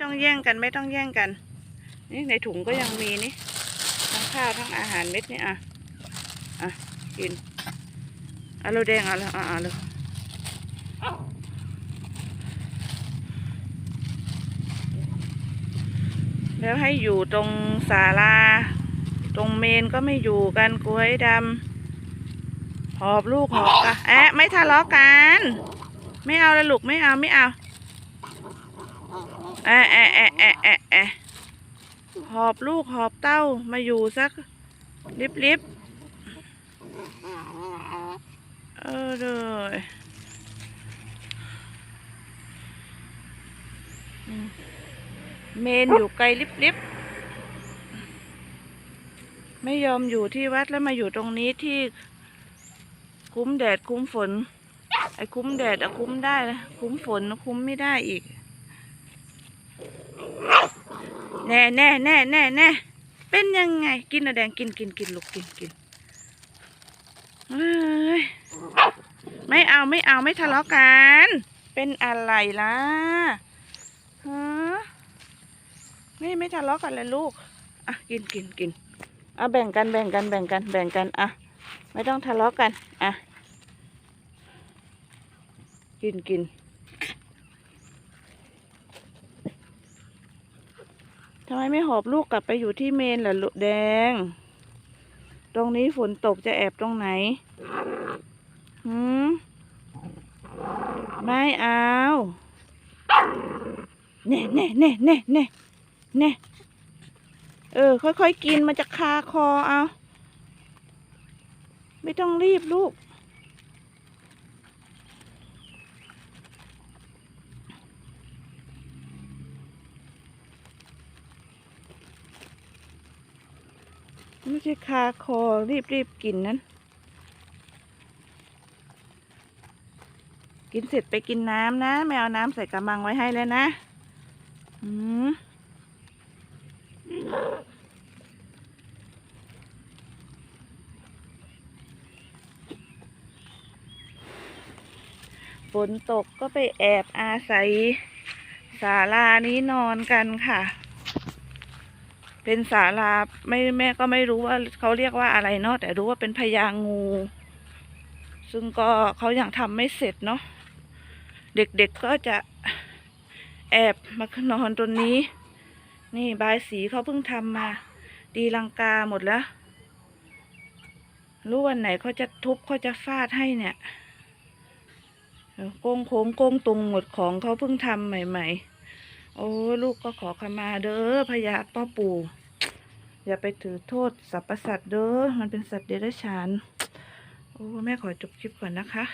ต้องแย่งกันไม่ต้องแย่งกัน นี่ในถุงก็ยังมีนี่ทั้งข้าวทั้งอาหารเม็ดนี่อะอะกินเอาเราแดงเอาล้วอะเอาเลยแล้วให้อยู่ตรงศาลา ตรงเมนก็ไม่อยู่กันกล้วยดำหอบลูกหอบกะแอะไม่ทะเลาะกัน ไม่เอาเลยลูกไม่เอาไม่เอา แอะแอะแอะแอะแอะแอะหอบลูกหอบเต้ามาอยู่สักลิบลิบเออเลยเมนอยู่ไกลลิบลิบไม่ยอมอยู่ที่วัดแล้วมาอยู่ตรงนี้ที่คุ้มแดดคุ้มฝน ไอ้คุ้มแดดอะคุ้มได้นะคุ้มฝนคุ้มไม่ได้อีก แน่แน่แน่แน่แน่เป็นยังไง กินอะแดงกินกินกินลูกกินกินไม่เอาไม่เอาไม่ทะเลาะกัน เป็นอะไรล่ะฮะไม่ไม่ทะเลาะกันเลยลูกอะกินกินกินเอาแบ่งกันแบ่งกันแบ่งกันแบ่งกันอะไม่ต้องทะเลาะกันอะกินกิน ทำไมไม่หอบลูกกลับไปอยู่ที่เมนล่ะลูกแดง ตรงนี้ฝนตกจะแอบตรงไหนหืมไม่เอาเน่เน่เน่เน่เน่เน่เออ ค่อยๆกินมันจะคาคอเอา ไม่ต้องรีบลูก ไม่ใช่คาคอรีบรีบกินนั้น กินเสร็จไปกินน้ำนะไม่เอาน้ำใส่กระมังไว้ให้แล้วนะอืมฝนตกก็ไปแอบอาศัยศาลานี้นอนกันค่ะ เป็นศาลาไม่แม่ก็ไม่รู้ว่าเขาเรียกว่าอะไรเนาะแต่รู้ว่าเป็นพญางู ซึ่งก็เขายังทำไม่เสร็จเนาะเด็กๆก็จะแอบมานอนตรงนี้ นี่บายสีเขาเพิ่งทำมา ดีลังกาหมดแล้ว รู้วันไหนเขาจะทุบเขาจะฟาดให้เนี่ยโกงโค้งโกงตรงหมดของเขาเพิ่งทำใหม่ ๆ โอ้ลูกก็ขอขมาเด้อพญาป้าปู่ อย่าไปถือโทษสรรพสัตว์เด้อมันเป็นสัตว์เดรัจฉาน โอ้แม่ขอจบคลิปก่อนนะคะ